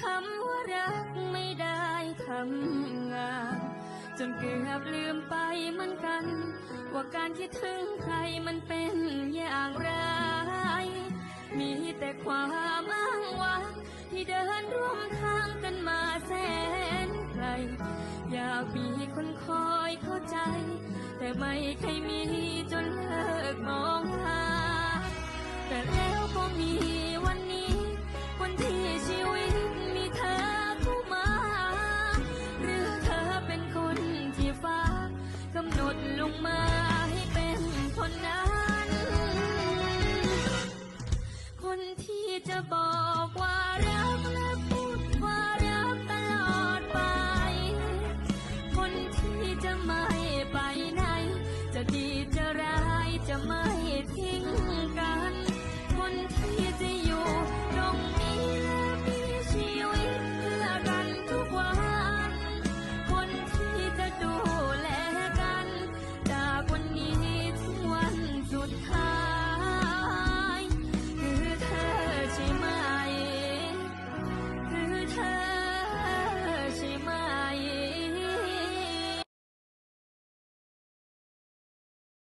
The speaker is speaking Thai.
คำว่ารักไม่ได้ทำงานจนเกือบลืมไปเหมือนกัน ว่าการคิดถึงใครมันเป็นอย่างไร มีแต่ความอ้างว้างที่เดินร่วมทางกันมาแสนไกลอยากมีคนคอยเข้าใจ แต่ไม่เคยมีจนเลิกมองหา จะบอกว่ารักและพูดว่ารักตลอดไป คนที่จะมา